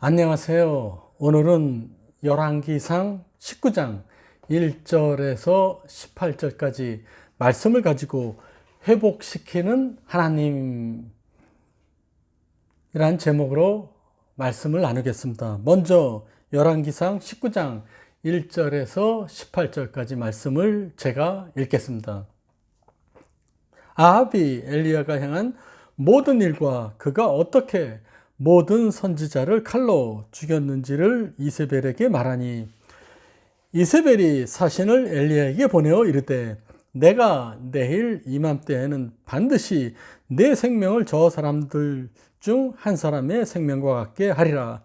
안녕하세요. 오늘은 열왕기상 19장 1절에서 18절까지 말씀을 가지고 회복시키는 하나님이란 제목으로 말씀을 나누겠습니다. 먼저 열왕기상 19장 1절에서 18절까지 말씀을 제가 읽겠습니다. 아합이 엘리야가 향한 모든 일과 그가 어떻게 모든 선지자를 칼로 죽였는지를 이세벨에게 말하니 이세벨이 사신을 엘리야에게 보내어 이르되 내가 내일 이맘때에는 반드시 내 생명을 저 사람들 중 한 사람의 생명과 같게 하리라.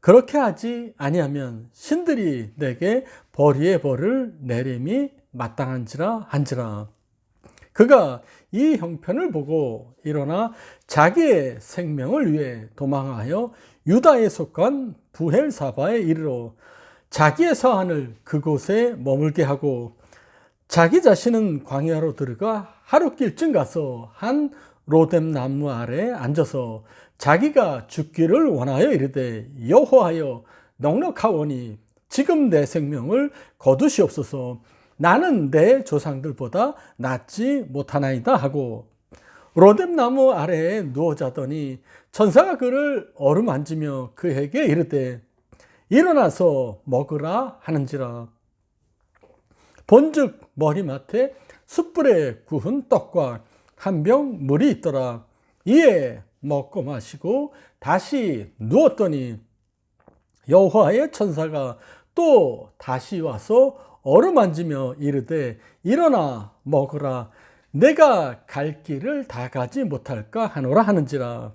그렇게 하지 아니하면 신들이 내게 벌이의 벌을 내림이 마땅한지라 한지라 그가 이 형편을 보고 일어나 자기의 생명을 위해 도망하여 유다에 속한 부헬사바에 이르러 자기의 사안을 그곳에 머물게 하고 자기 자신은 광야로 들어가 하루길쯤 가서 한 로뎀 나무 아래 앉아서 자기가 죽기를 원하여 이르되 여호하여 넉넉하오니 지금 내 생명을 거두시옵소서 나는 내 조상들보다 낫지 못하나이다 하고 로뎀 나무 아래에 누워 자더니 천사가 그를 어루만지며 그에게 이르되 일어나서 먹으라 하는지라. 본즉 머리맡에 숯불에 구운 떡과 한 병 물이 있더라. 이에 먹고 마시고 다시 누웠더니 여호와의 천사가 또 다시 와서 어루만지며 이르되 일어나 먹으라. 내가 갈 길을 다 가지 못할까 하노라 하는지라.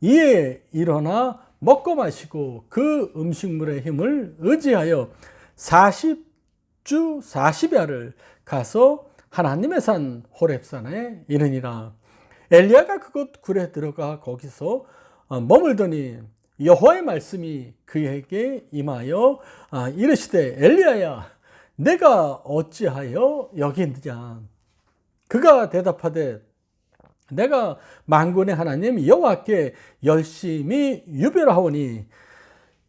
이에 일어나 먹고 마시고 그 음식물의 힘을 의지하여 40주 40야를 가서 하나님의 산 호렙산에 이르니라. 엘리야가 그곳 굴에 들어가 거기서 머물더니 여호와의 말씀이 그에게 임하여 이르시되 엘리야야 내가 어찌하여 여기 있느냐 그가 대답하되 내가 만군의 하나님 여호와께 열심히 유별하오니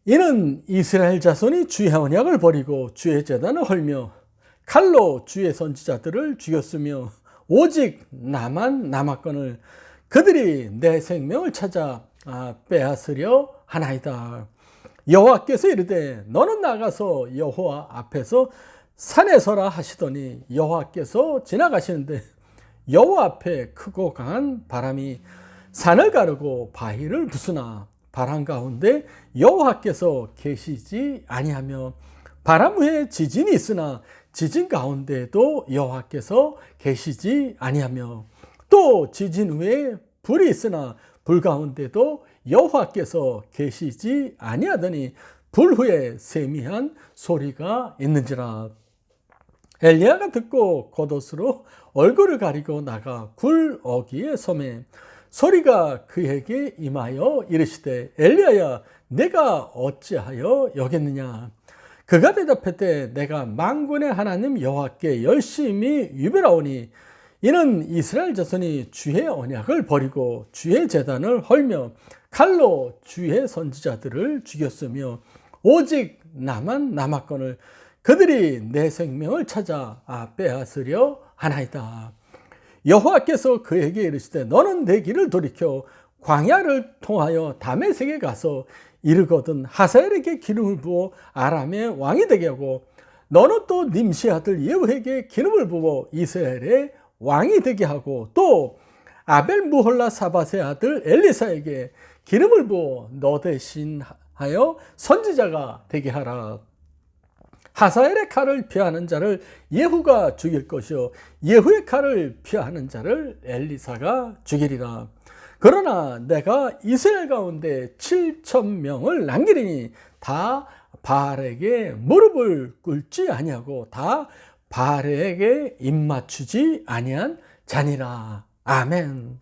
이는 이스라엘 자손이 주의 언약을 버리고 주의 재단을 헐며 칼로 주의 선지자들을 죽였으며 오직 나만 남았거늘 그들이 내 생명을 찾아 빼앗으려 하나이다. 여호와께서 이르되 너는 나가서 여호와 앞에서 산에 서라 하시더니 여호와께서 지나가시는데 여호와 앞에 크고 강한 바람이 산을 가르고 바위를 부수나 바람 가운데 여호와께서 계시지 아니하며 바람 후에 지진이 있으나 지진 가운데도 여호와께서 계시지 아니하며 또 지진 후에 불이 있으나 불 가운데도 여호와께서 계시지 아니하더니 불 후에 세미한 소리가 있는지라 엘리야가 듣고 겉옷으로 얼굴을 가리고 나가 굴 어기에 섬에 소리가 그에게 임하여 이르시되 엘리야야 내가 어찌하여 여겼느냐? 그가 대답했되 내가 만군의 하나님 여호와께 열심히 유별하오니 이는 이스라엘 자손이 주의 언약을 버리고 주의 재단을 헐며 칼로 주의 선지자들을 죽였으며 오직 나만 남았거늘 그들이 내 생명을 찾아 빼앗으려 하나이다. 여호와께서 그에게 이르시되 너는 내 길을 돌이켜 광야를 통하여 다메섹에 가서 이르거든 하사엘에게 기름을 부어 아람의 왕이 되게 하고 너는 또 님시 아들 예후에게 기름을 부어 이스라엘의 왕이 되게 하고 또 아벨 무홀라 사바세 아들 엘리사에게 기름을 부어 너 대신 하여 선지자가 되게 하라. 하사엘의 칼을 피하는 자를 예후가 죽일 것이요 예후의 칼을 피하는 자를 엘리사가 죽이리라. 그러나 내가 이스라엘 가운데 7천 명을 남기리니 다 바알에게 무릎을 꿇지 아니하고 다 바알에게 입 맞추지 아니한 자니라. 아멘.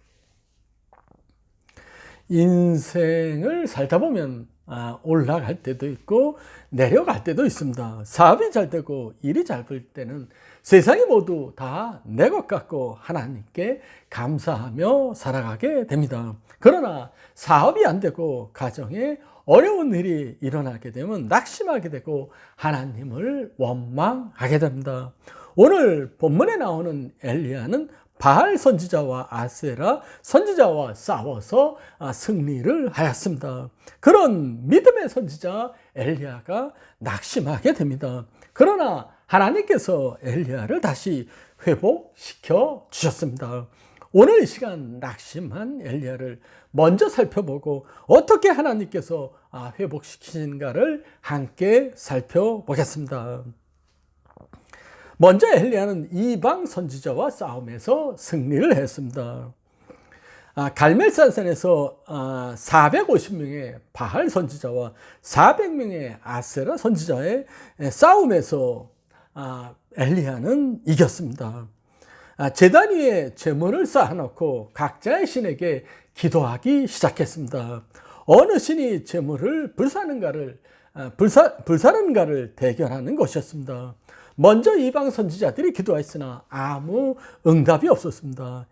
인생을 살다 보면 아, 올라갈 때도 있고 내려갈 때도 있습니다. 사업이 잘 되고 일이 잘볼 때는 세상이 모두 다 내 것 같고 하나님께 감사하며 살아가게 됩니다. 그러나 사업이 안 되고 가정에 어려운 일이 일어나게 되면 낙심하게 되고 하나님을 원망하게 됩니다. 오늘 본문에 나오는 엘리야는 바알 선지자와 아세라 선지자와 싸워서 아, 승리를 하였습니다. 그런 믿음의 선지자 엘리야가 낙심하게 됩니다. 그러나 하나님께서 엘리야를 다시 회복시켜 주셨습니다. 오늘 이 시간 낙심한 엘리야를 먼저 살펴보고 어떻게 하나님께서 아, 회복시키신가를 함께 살펴보겠습니다. 먼저 엘리야는 이방 선지자와 싸움에서 승리를 했습니다. 아, 갈멜산산에서 아, 450명의 바할 선지자와 400명의 아세라 선지자의 싸움에서 아, 엘리야는 이겼습니다. 아, 제단 위에 제물을 쌓아놓고 각자의 신에게 기도하기 시작했습니다. 어느 신이 제물을 불사는가를 아, 불사, 불사는가를 대결하는 것이었습니다. 먼저 이방 선지자들이 기도했으나 아무 응답이 없었습니다.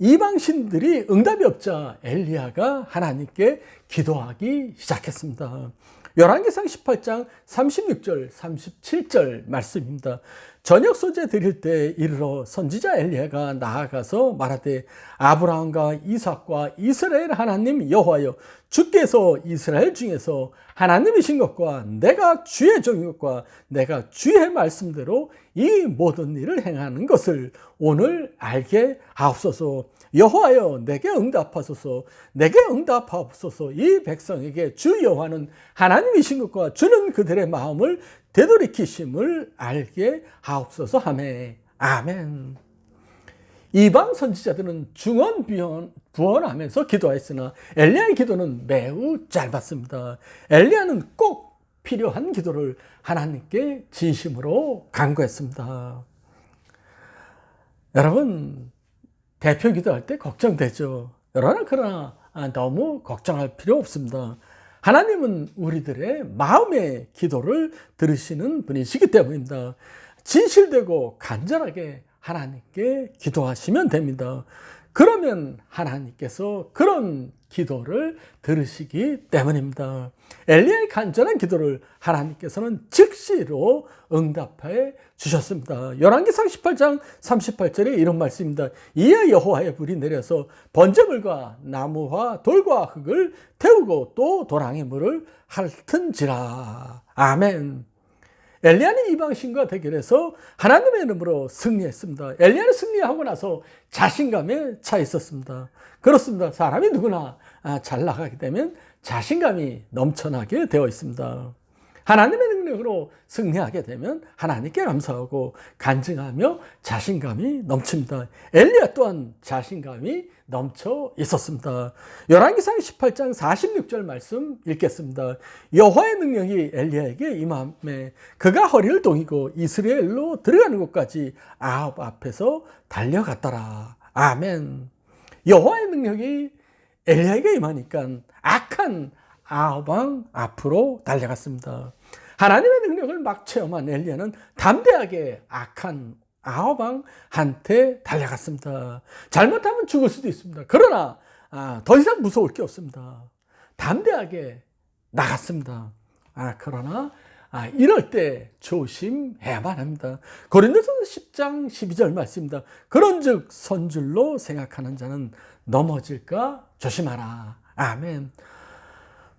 이방 신들이 응답이 없자 엘리야가 하나님께 기도하기 시작했습니다. 열왕기상 18장 36절 37절 말씀입니다. 저녁 소재 드릴 때 이르러 선지자 엘리야가 나아가서 말하되 아브라함과 이삭과 이스라엘 하나님 여호와여 주께서 이스라엘 중에서 하나님이신 것과 내가 주의 종인 것과 내가 주의 말씀대로 이 모든 일을 행하는 것을 오늘 알게 하옵소서 여호와여 내게 응답하소서 내게 응답하옵소서 이 백성에게 주 여호와는 하나님이신 것과 주는 그들의 마음을 되돌이키심을 알게 하옵소서 하매 아멘. 이방 선지자들은 중언 부언하면서 기도했으나 엘리야의 기도는 매우 짧았습니다. 엘리야는 꼭 필요한 기도를 하나님께 진심으로 간구했습니다. 여러분 대표 기도할 때 걱정되죠. 그러나 그러나 너무 걱정할 필요 없습니다. 하나님은 우리들의 마음의 기도를 들으시는 분이시기 때문입니다. 진실되고 간절하게 하나님께 기도하시면 됩니다. 그러면 하나님께서 그런 기도를 들으시기 때문입니다. 엘리야의 간절한 기도를 하나님께서는 즉시로 응답해 주셨습니다. 열왕기상 18장 38절에 이런 말씀입니다. 이에 여호와의 불이 내려서 번제물과 나무와 돌과 흙을 태우고 또 도랑의 물을 핥은지라. 아멘. 엘리야는 이방 신과 대결해서 하나님의 이름으로 승리했습니다. 엘리야는 승리하고 나서 자신감에 차 있었습니다. 그렇습니다. 사람이 누구나 아, 잘 나가게 되면 자신감이 넘쳐나게 되어 있습니다. 하나님의 능력으로 승리하게 되면 하나님께 감사하고 간증하며 자신감이 넘칩니다. 엘리야 또한 자신감이 넘쳐 있었습니다. 열왕기상 18장 46절 말씀 읽겠습니다. 여호와의 능력이 엘리야에게 임함에 그가 허리를 동이고 이스라엘로 들어가는 곳까지 아합 앞에서 달려갔더라. 아멘. 여호와의 능력이 엘리야에게 임하니까 악한 아합왕 앞으로 달려갔습니다. 하나님의 능력을 막 체험한 엘리야는 담대하게 악한 아합왕한테 달려갔습니다. 잘못하면 죽을 수도 있습니다. 그러나 아, 더 이상 무서울 게 없습니다. 담대하게 나갔습니다. 아, 그러나 아, 이럴 때 조심해야만 합니다. 고린도전서 10장 12절 말씀입니다. 그런즉 선줄로 생각하는 자는 넘어질까 조심하라. 아멘.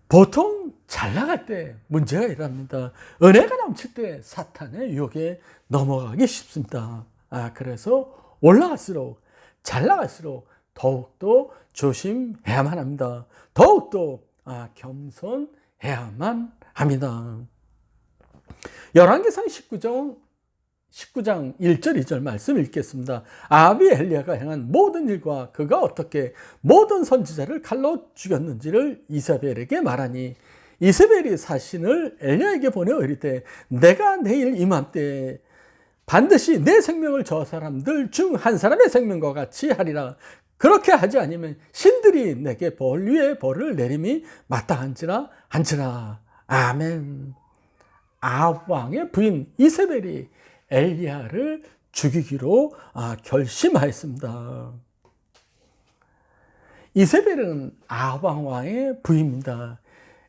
보통 잘 나갈 때 문제가 일어납니다. 은혜가 넘칠 때 사탄의 유혹에 넘어가기 쉽습니다. 아, 그래서 올라갈수록 잘 나갈수록 더욱더 조심해야만 합니다. 더욱더 아, 겸손해야만 합니다. 열왕기상 19장 19장 1절 2절 말씀 읽겠습니다. 아비 엘리야가 행한 모든 일과 그가 어떻게 모든 선지자를 칼로 죽였는지를 이사벨에게 말하니 이세벨이 사신을 엘리야에게 보내어 이르되 내가 내일 이맘때 반드시 내 생명을 저 사람들 중 한 사람의 생명과 같이 하리라. 그렇게 하지 않으면 신들이 내게 벌 위에 벌을 내림이 마땅한지라 한지라. 아멘. 아합 왕의 부인 이세벨이 엘리야를 죽이기로 아, 결심하였습니다. 이세벨은 아방 왕의 부입니다.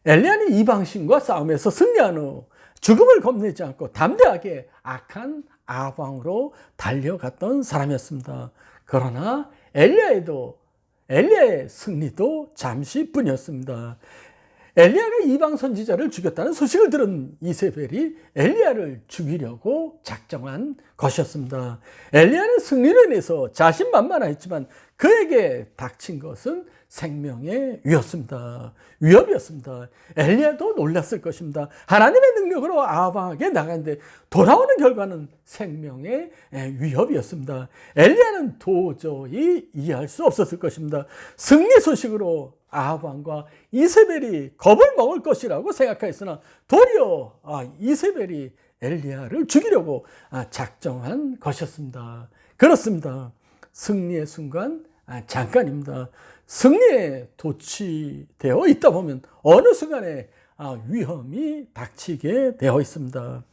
엘리야는 이방신과 싸움에서 승리한 후 죽음을 겁내지 않고 담대하게 악한 아방으로 달려갔던 사람이었습니다. 그러나 엘리야에도 엘리야의 승리도 잠시뿐이었습니다. 엘리야가 이방 선지자를 죽였다는 소식을 들은 이세벨이 엘리야를 죽이려고 작정한 것이었습니다. 엘리야는 승리를 인해서 자신만만하였지만 그에게 닥친 것은 생명의 위였습니다. 위협이었습니다. 엘리야도 놀랐을 것입니다. 하나님의 능력으로 아방에게 나갔는데 돌아오는 결과는 생명의 위협이었습니다. 엘리야는 도저히 이해할 수 없었을 것입니다. 승리 소식으로 아방과 이세벨이 겁을 먹을 것이라고 생각하였으나 도리어 아, 이세벨이 엘리야를 죽이려고 아, 작정한 것이었습니다. 그렇습니다. 승리의 순간 아, 잠깐입니다. 승리에 도취되어 있다 보면 어느 순간에 아, 위험이 닥치게 되어 있습니다.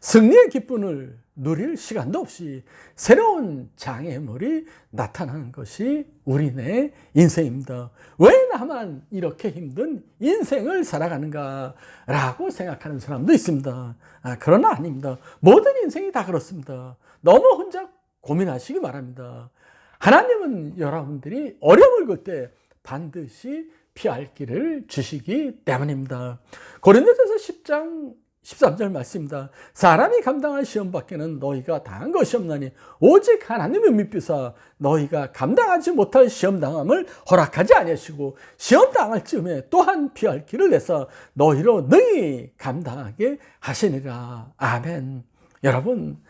승리의 기쁨을 누릴 시간도 없이 새로운 장애물이 나타나는 것이 우리네 인생입니다. 왜 나만 이렇게 힘든 인생을 살아가는가라고 생각하는 사람도 있습니다. 아, 그러나 아닙니다. 모든 인생이 다 그렇습니다. 너무 혼자 고민하시기 바랍니다. 하나님은 여러분들이 어려움을 걸때 반드시 피할 길을 주시기 때문입니다. 고린도전서 10장 13절 말씀입니다. 사람이 감당할 시험 밖에는 너희가 당한 것이 없나니 오직 하나님의 믿비사 너희가 감당하지 못할 시험 당함을 허락하지 아니하시고 시험 당할 즈음에 또한 피할 길을 내서 너희로 능히 감당하게 하시니라. 아멘. 여러분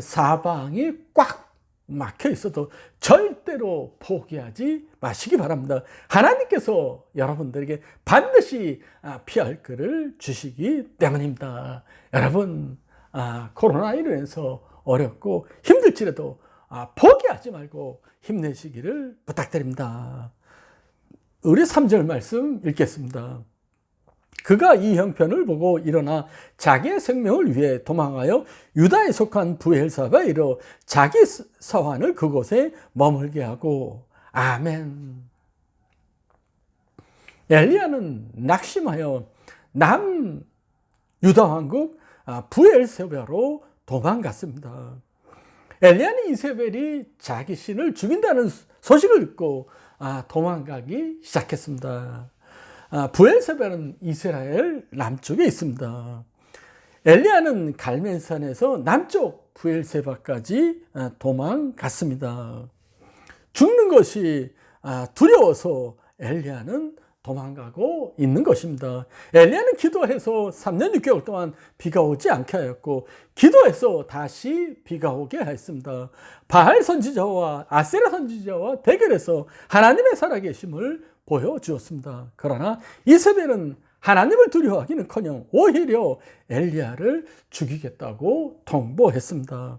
사방이 꽉 막혀 있어도 절대로 포기하지 마시기 바랍니다. 하나님께서 여러분들에게 반드시 아, 피할 것을 주시기 때문입니다. 여러분, 아, 코로나1로 인해서 어렵고 힘들지라도 아, 포기하지 말고 힘내시기를 부탁드립니다. 우리 3절 말씀 읽겠습니다. 그가 이 형편을 보고 일어나 자기의 생명을 위해 도망하여 유다에 속한 부엘사바에 이르 자기 서환을 그곳에 머물게 하고 아멘. 엘리야는 낙심하여 남 유다 왕국 아, 부엘세바로 도망갔습니다. 엘리야는 이세벨이 자기 신을 죽인다는 소식을 듣고 아, 도망가기 시작했습니다. 아, 부엘세벨은 이스라엘 남쪽에 있습니다. 엘리야는 갈멜산에서 남쪽 부엘세바까지 아, 도망갔습니다. 죽는 것이 아, 두려워서 엘리야는 도망가고 있는 것입니다. 엘리야는 기도해서 3년 6개월 동안 비가 오지 않게 하였고 기도해서 다시 비가 오게 하였습니다. 바알 선지자와 아세라 선지자와 대결해서 하나님의 살아계심을 보여주었습니다. 그러나 이세벨은 하나님을 두려워하기는커녕 오히려 엘리야를 죽이겠다고 통보했습니다.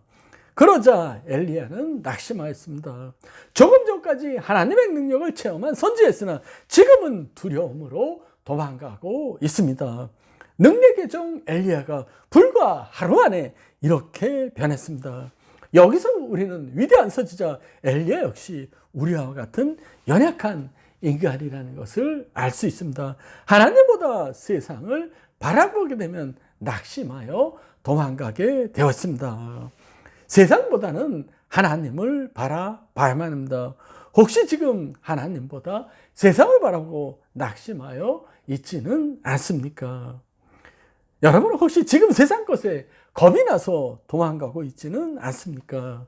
그러자 엘리야는 낙심하였습니다. 조금 전까지 하나님의 능력을 체험한 선지였으나 지금은 두려움으로 도망가고 있습니다. 능력의 종 엘리야가 불과 하루 안에 이렇게 변했습니다. 여기서 우리는 위대한 선지자 엘리야 역시 우리와 같은 연약한 인간이라는 것을 알 수 있습니다. 하나님보다 세상을 바라보게 되면 낙심하여 도망가게 되었습니다. 세상보다는 하나님을 바라봐야만 합니다. 혹시 지금 하나님보다 세상을 바라고 낙심하여 있지는 않습니까? 여러분 혹시 지금 세상 것에 겁이 나서 도망가고 있지는 않습니까?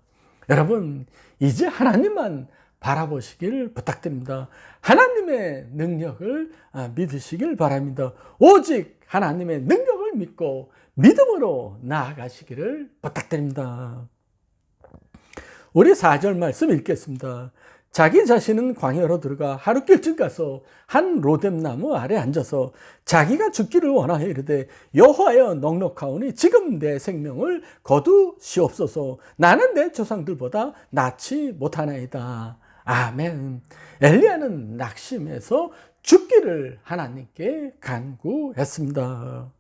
여러분 이제 하나님만 바라보시길 부탁드립니다. 하나님의 능력을 아, 믿으시길 바랍니다. 오직 하나님의 능력을 믿고 믿음으로 나아가시기를 부탁드립니다. 우리 4절 말씀 읽겠습니다. 자기 자신은 광야로 들어가 하루 길쯤 가서 한 로뎀나무 아래 앉아서 자기가 죽기를 원하여 이르되 여호와여 넉넉하오니 지금 내 생명을 거두시옵소서 나는 내 조상들보다 낫지 못하나이다. 아멘. 엘리야는 낙심해서 죽기를 하나님께 간구했습니다.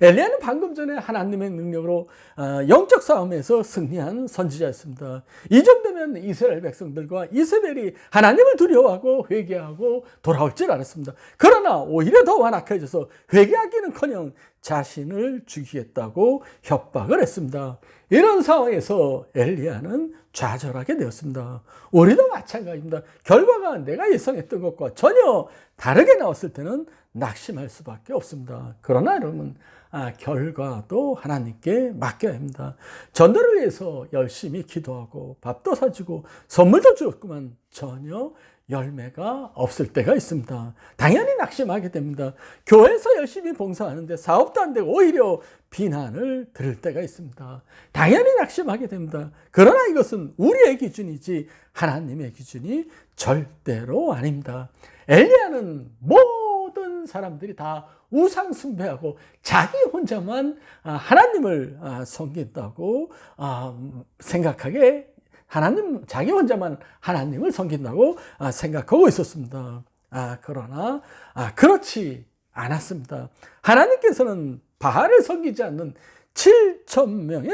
엘리야는 방금 전에 하나님의 능력으로 어, 영적 싸움에서 승리한 선지자였습니다. 이 정도면 이스라엘 백성들과 이스라엘이 하나님을 두려워하고 회개하고 돌아올 줄 알았습니다. 그러나 오히려 더 완악해져서 회개하기는커녕 자신을 죽이겠다고 협박을 했습니다. 이런 상황에서 엘리야는 좌절하게 되었습니다. 우리도 마찬가지입니다. 결과가 내가 예상했던 것과 전혀 다르게 나왔을 때는 낙심할 수밖에 없습니다. 그러나 여러분, 아, 결과도 하나님께 맡겨야 합니다. 전도를 위해서 열심히 기도하고 밥도 사주고 선물도 주었구만 전혀 열매가 없을 때가 있습니다. 당연히 낙심하게 됩니다. 교회에서 열심히 봉사하는데 사업도 안 되고 오히려 비난을 들을 때가 있습니다. 당연히 낙심하게 됩니다. 그러나 이것은 우리의 기준이지 하나님의 기준이 절대로 아닙니다. 엘리야는 모든 사람들이 다 우상 숭배하고 자기 혼자만 아, 하나님을 아, 섬긴다고 아, 생각하게 하나님 자기 혼자만 하나님을 섬긴다고 아, 생각하고 있었습니다. 아, 그러나 아, 그렇지 않았습니다. 하나님께서는 바알을 섬기지 않는 7천 명의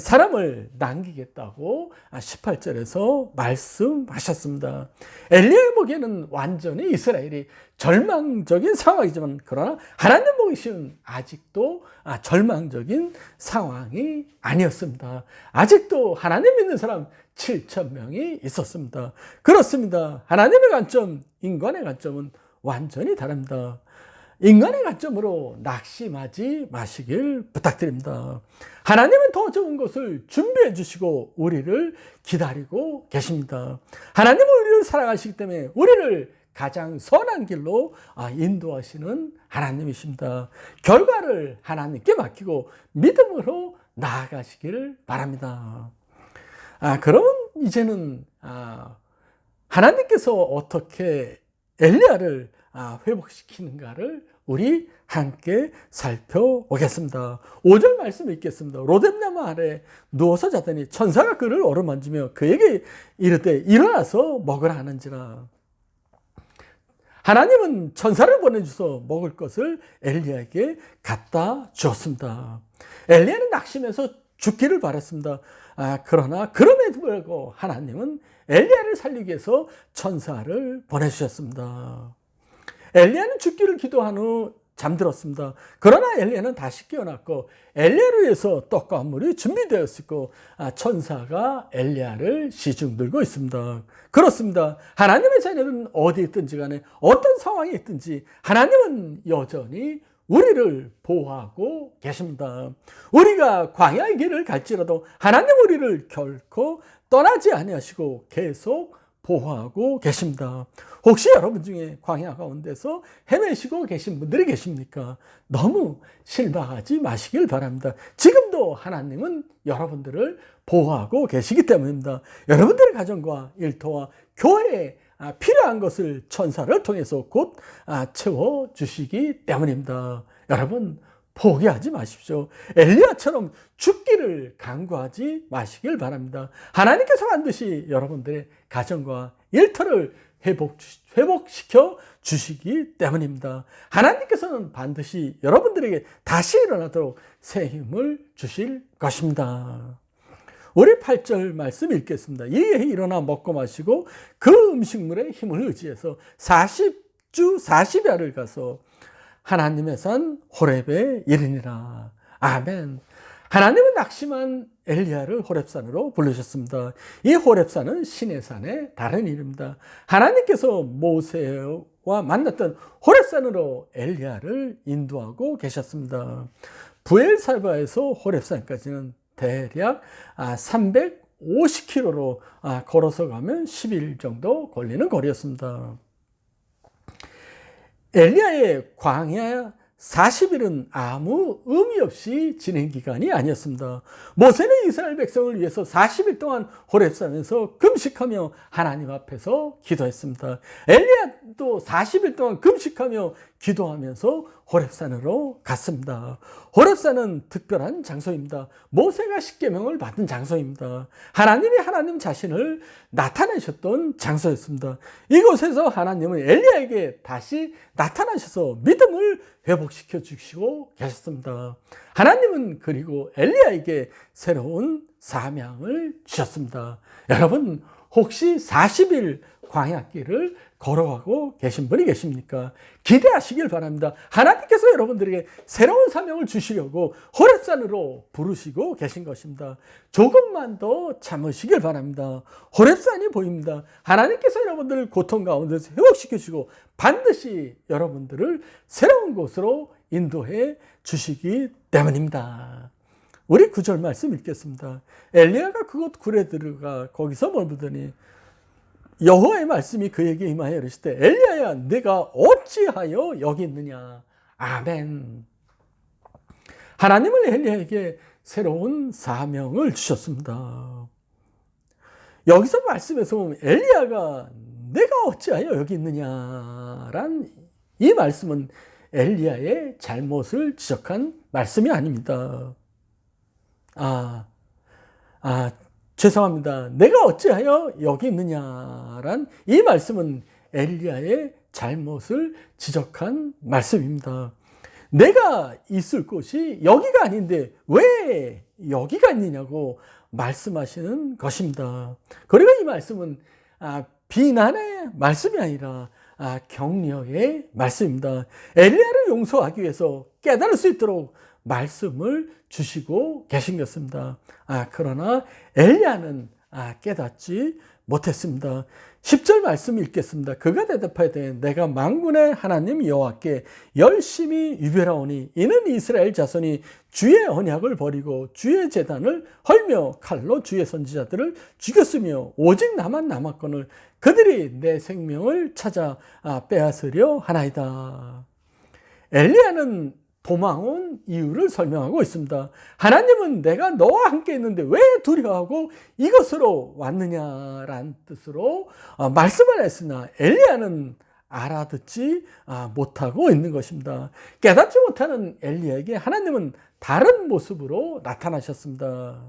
사람을 남기겠다고 18절에서 말씀하셨습니다. 엘리야의 보기에는 완전히 이스라엘이 절망적인 상황이지만 그러나 하나님 보시는 아직도 절망적인 상황이 아니었습니다. 아직도 하나님 믿는 사람 7천 명이 있었습니다. 그렇습니다. 하나님의 관점, 인간의 관점은 완전히 다릅니다. 인간의 관점으로 낙심하지 마시길 부탁드립니다. 하나님은 더 좋은 것을 준비해 주시고 우리를 기다리고 계십니다. 하나님은 우리를 사랑하시기 때문에 우리를 가장 선한 길로 아, 인도하시는 하나님이십니다. 결과를 하나님께 맡기고 믿음으로 나아가시기를 바랍니다. 아, 그럼 이제는 아, 하나님께서 어떻게 엘리야를 아, 회복시키는가를 우리 함께 살펴보겠습니다. 5절 말씀 읽겠습니다. 로뎀나무 아래 누워서 자더니 천사가 그를 어루만지며 그에게 이르되 일어나서 먹으라 하는지라. 하나님은 천사를 보내주서 먹을 것을 엘리야에게 갖다 주었습니다. 엘리야는 낙심해서 죽기를 바랐습니다. 아, 그러나 그럼에도 불구하고 하나님은 엘리야를 살리기 위해서 천사를 보내주셨습니다. 엘리야는 죽기를 기도한 후 잠들었습니다. 그러나 엘리야는 다시 깨어났고 엘리야를 위해서 떡과 물이 준비되었고 아, 천사가 엘리야를 시중 들고 있습니다. 그렇습니다. 하나님의 자녀는 어디 있든지 간에 어떤 상황이 있든지 하나님은 여전히 우리를 보호하고 계십니다. 우리가 광야의 길을 갈지라도 하나님 우리를 결코 떠나지 아니하시고 계속 보호하고 계십니다. 혹시 여러분 중에 광야 가운데서 헤매시고 계신 분들이 계십니까? 너무 실망하지 마시길 바랍니다. 지금도 하나님은 여러분들을 보호하고 계시기 때문입니다. 여러분들의 가정과 일터와 교회에 필요한 것을 천사를 통해서 곧 채워 주시기 때문입니다. 여러분 포기하지 마십시오. 엘리야처럼 죽기를 강구하지 마시길 바랍니다. 하나님께서 반드시 여러분들의 가정과 일터를 회복, 회복시켜 주시기 때문입니다. 하나님께서는 반드시 여러분들에게 다시 일어나도록 새 힘을 주실 것입니다. 우리 8절 말씀 읽겠습니다. 이에 일어나 먹고 마시고 그 음식물의 힘을 의지해서 40주 40야를 가서 하나님의 산 호렙에 이르니라. 아멘. 하나님은 낙심한 엘리야를 호렙산으로 부르셨습니다. 이 호렙산은 신의 산의 다른 이름입니다. 하나님께서 모세와 만났던 호렙산으로 엘리야를 인도하고 계셨습니다. 부엘사바에서 호렙산까지는 대략 350km로 아, 아, 걸어서 가면 10일 정도 걸리는 거리였습니다. 엘리야의 광야 40일은 아무 의미 없이 진행 기간이 아니었습니다. 모세는 이스라엘 백성을 위해서 40일 동안 호렙산에서 금식하며 하나님 앞에서 기도했습니다. 엘리야도 40일 동안 금식하며 기도하면서 호렙산으로 갔습니다. 호렙산은 특별한 장소입니다. 모세가 십계명을 받은 장소입니다. 하나님이 하나님 자신을 나타내셨던 장소였습니다. 이곳에서 하나님은 엘리야에게 다시 나타나셔서 믿음을 회복시켜 주시고 계셨습니다. 하나님은 그리고 엘리야에게 새로운 사명을 주셨습니다. 여러분 혹시 40일 광야길을 걸어가고 계신 분이 계십니까? 기대하시길 바랍니다. 하나님께서 여러분들에게 새로운 사명을 주시려고 호렙산으로 부르시고 계신 것입니다. 조금만 더 참으시길 바랍니다. 호렙산이 보입니다. 하나님께서 여러분들을 고통 가운데서 회복시켜 주시고 반드시 여러분들을 새로운 곳으로 인도해 주시기 때문입니다. 우리 구절 말씀 읽겠습니다. 엘리야가 그곳 굴에 들어가 거기서 머무더니 여호와의 말씀이 그에게 임하여 이르시되 엘리야야 내가 어찌하여 여기 있느냐? 아멘. 하나님은 엘리야에게 새로운 사명을 주셨습니다. 여기서 말씀에서 보면 엘리야가 내가 어찌하여 여기 있느냐란 이 말씀은 엘리야의 잘못을 지적한 말씀이 아닙니다. 아, 아, 죄송합니다. 내가 어찌하여 여기 있느냐란 이 말씀은 엘리야의 잘못을 지적한 말씀입니다. 내가 있을 곳이 여기가 아닌데 왜 여기가 있느냐고 말씀하시는 것입니다. 그리고 이 말씀은 아, 비난의 말씀이 아니라 아, 격려의 말씀입니다. 엘리야를 용서하기 위해서 깨달을 수 있도록 말씀을 주시고 계신 것입니다. 아, 그러나 엘리야는 아, 깨닫지 못했습니다. 10절 말씀 읽겠습니다. 그가 대답하되 내가 망군의 하나님 여호와께 열심히 유별하오니 이는 이스라엘 자손이 주의 언약을 버리고 주의 재단을 헐며 칼로 주의 선지자들을 죽였으며 오직 나만 남았거늘 그들이 내 생명을 찾아 아, 빼앗으려 하나이다. 엘리야는 도망온 이유를 설명하고 있습니다. 하나님은 내가 너와 함께 있는데 왜 두려워하고 이것으로 왔느냐라는 뜻으로 어, 말씀을 했으나 엘리야는 알아듣지 아, 못하고 있는 것입니다. 깨닫지 못하는 엘리야에게 하나님은 다른 모습으로 나타나셨습니다.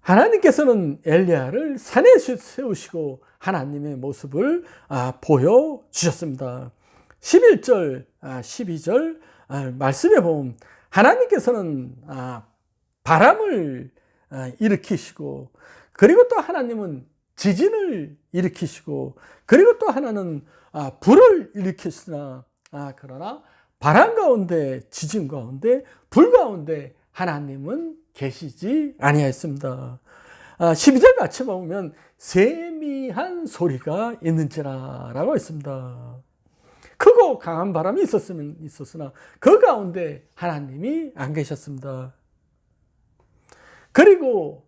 하나님께서는 엘리야를 산에 세우시고 하나님의 모습을 아, 보여 주셨습니다. 11절, 12절 아, 말씀에 보면 하나님께서는 아, 바람을 아, 일으키시고 그리고 또 하나님은 지진을 일으키시고 그리고 또 하나는 불을 일으키시나 그러나 바람 가운데 지진 가운데 불 가운데 하나님은 계시지 아니하였습니다. 12절 같이 보면 세미한 소리가 있는지라 라고 있습니다. 크고 강한 바람이 있었으면 있었으나 그 가운데 하나님이 안 계셨습니다. 그리고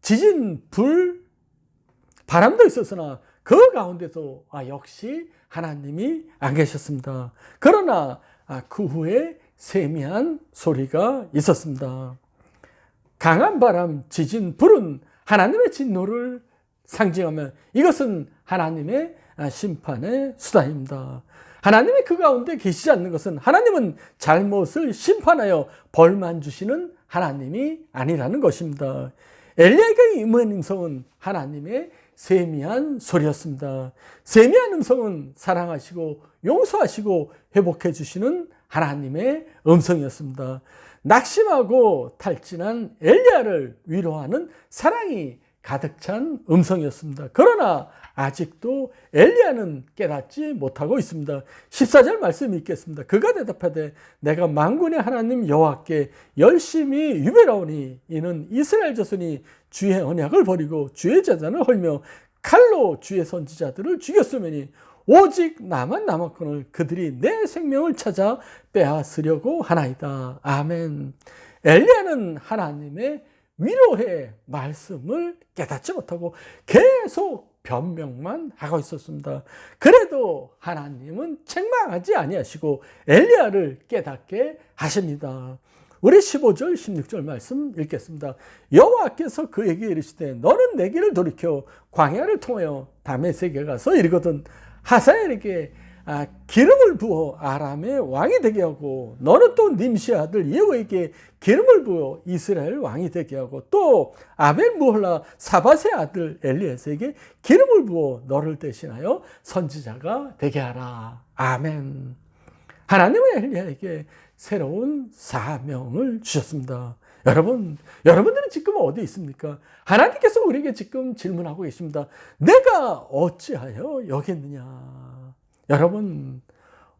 지진, 불, 바람도 있었으나 그 가운데서 아 역시 하나님이 안 계셨습니다. 그러나 아, 그 후에 세미한 소리가 있었습니다. 강한 바람, 지진, 불은 하나님의 진노를 상징하며 이것은 하나님의 아, 심판의 수단입니다. 하나님이 그 가운데 계시지 않는 것은 하나님은 잘못을 심판하여 벌만 주시는 하나님이 아니라는 것입니다. 엘리야가 임한 음성은 하나님의 세미한 소리였습니다. 세미한 음성은 사랑하시고 용서하시고 회복해 주시는 하나님의 음성이었습니다. 낙심하고 탈진한 엘리야를 위로하는 사랑이 가득 찬 음성이었습니다. 그러나 아직도 엘리야는 깨닫지 못하고 있습니다. 14절 말씀 읽겠습니다. 그가 대답하되 내가 만군의 하나님 여호와께 열심히 유배라오니 이는 이스라엘 자손이 주의 언약을 버리고 주의 재단을 헐며 칼로 주의 선지자들을 죽였으니 오직 나만 남았거늘 그들이 내 생명을 찾아 빼앗으려고 하나이다. 아멘. 엘리야는 하나님의 위로의 말씀을 깨닫지 못하고 계속 변명만 하고 있었습니다. 그래도 하나님은 책망하지 아니하시고 엘리야를 깨닫게 하십니다. 우리 15절 16절 말씀 읽겠습니다. 여호와께서 그에게 이르시되 너는 내 길을 돌이켜 광야를 통하여 다메섹에 가서 이르거든 하사엘에게 아, 기름을 부어 아람의 왕이 되게 하고 너는 또 님시 아들 예후에게 기름을 부어 이스라엘 왕이 되게 하고 또 아벨 무홀라 사바세 아들 엘리에스에게 기름을 부어 너를 대신하여 선지자가 되게 하라. 아멘. 하나님은 엘리야에게 새로운 사명을 주셨습니다. 여러분, 여러분들은 지금 어디 있습니까? 하나님께서 우리에게 지금 질문하고 계십니다. 내가 어찌하여 여기 있느냐? 여러분,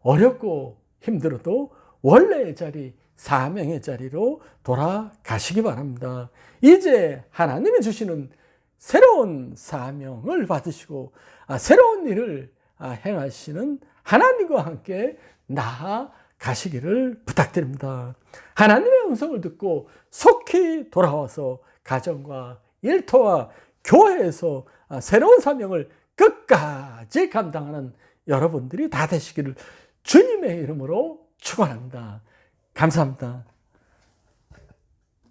어렵고 힘들어도 원래의 자리, 사명의 자리로 돌아가시기 바랍니다. 이제 하나님이 주시는 새로운 사명을 받으시고, 아, 새로운 일을 아, 행하시는 하나님과 함께 나아가시기를 부탁드립니다. 하나님의 음성을 듣고 속히 돌아와서 가정과 일터와 교회에서 아, 새로운 사명을 끝까지 감당하는 여러분들이 다 되시기를 주님의 이름으로 축원합니다. 감사합니다.